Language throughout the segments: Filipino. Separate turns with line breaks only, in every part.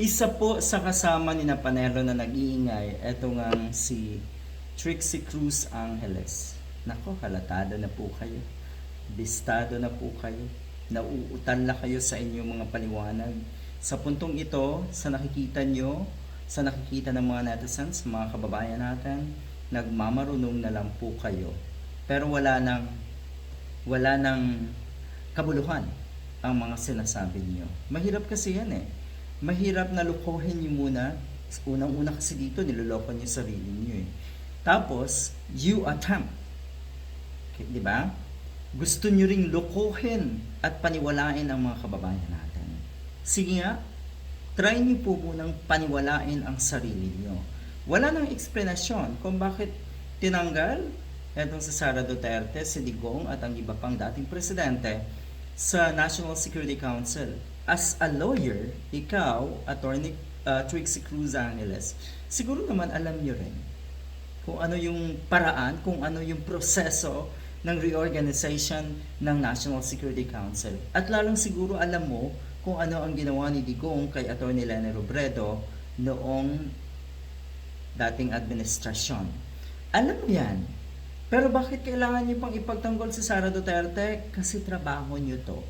Isa po sa kasama ni Napanelo na nag-iingay, eto nga si Trixie Cruz Angeles. Nako, halatado na po kayo. Bistado na po kayo. Nauutal na kayo sa inyong mga paliwanag. Sa puntong ito, sa nakikita nyo, sa nakikita ng mga netizens, mga kababayan natin, nagmamarunong na lang po kayo. Pero wala nang wala nang kabuluhan ang mga sinasabi niyo. Mahirap kasi yan eh. Mahirap na lukohin niyo muna. Unang-una kasi dito, niloloko niyo sarili niyo eh. Tapos, you attempt. Okay, di ba? Gusto niyo ring lukohin at paniwalain ang mga kababayan natin. Sige nga, try niyo po munang paniwalain ang sarili niyo. Wala nang eksplanasyon kung bakit tinanggal etong si Sara Duterte, si Digong at ang iba pang dating presidente sa National Security Council. As a lawyer, ikaw, Attorney uh, Trixie Cruz Angeles, siguro naman alam niyo rin kung ano yung paraan, kung ano yung proseso ng reorganization ng National Security Council. At lalong siguro alam mo kung ano ang ginawa ni Digong kay Atty. Lene Robredo noong dating administrasyon. Alam mo yan. Pero bakit kailangan niyo pang ipagtanggol si Sara Duterte? Kasi trabaho niyo to.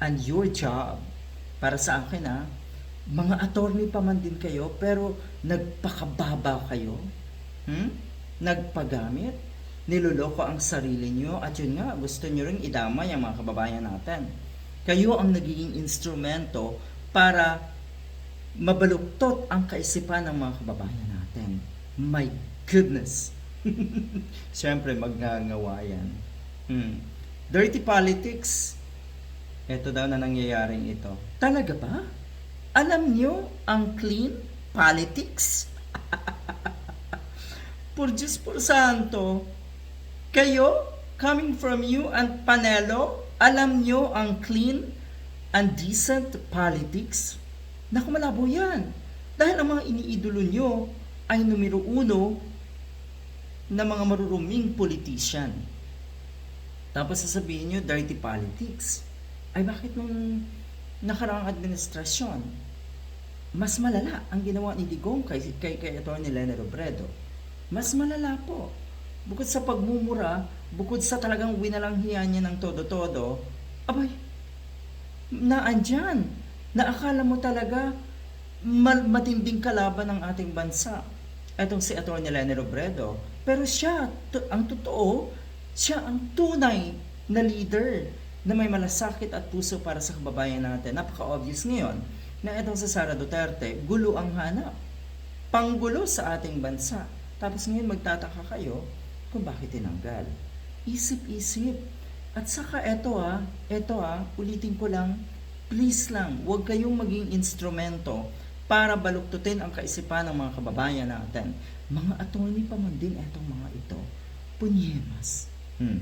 And your job, para sa akin ha, mga attorney pa man din kayo, pero nagpakababa kayo. Hmm? Nagpagamit. Niloloko ang sarili niyo. At yun nga, gusto niyo ring idamay ang mga kababayan natin. Kayo ang nagiging instrumento para mabaluktot ang kaisipan ng mga kababayan natin. My goodness! Siyempre, magngangawa yan. Hmm. Dirty politics. Ito daw na nangyayaring ito. Talaga ba? Alam nyo ang clean politics? por Diyos por Santo, kayo, coming from you and Panelo, alam nyo ang clean and decent politics? Naku, malabo yan. Dahil ang mga iniidolo nyo ay numero uno na mga maruruming politician. Tapos sasabihin nyo, dirty politics. Ay bakit nung nakaraang administrasyon, mas malala ang ginawa ni Digong kay, kay, kay Atty. Lene Robredo. Mas malala po. Bukod sa pagmumura, bukod sa talagang winalanghiyan niya ng todo-todo, abay, naandyan, na akala mo talaga mal- matinding kalaban ng ating bansa. Etong si Atty. Lene Robredo. Pero siya, ang totoo, siya ang tunay na leader na may malasakit at puso para sa kababayan natin. Napaka-obvious ngayon na itong si Sara Duterte, gulo ang hanap. Panggulo sa ating bansa. Tapos ngayon magtataka kayo kung bakit tinanggal. Isip-isip. At saka eto ah, eto ah, ulitin ko lang, please lang, huwag kayong maging instrumento para baluktutin ang kaisipan ng mga kababayan natin. Mga attorney pa man din etong mga ito. Punyemas. Hmm.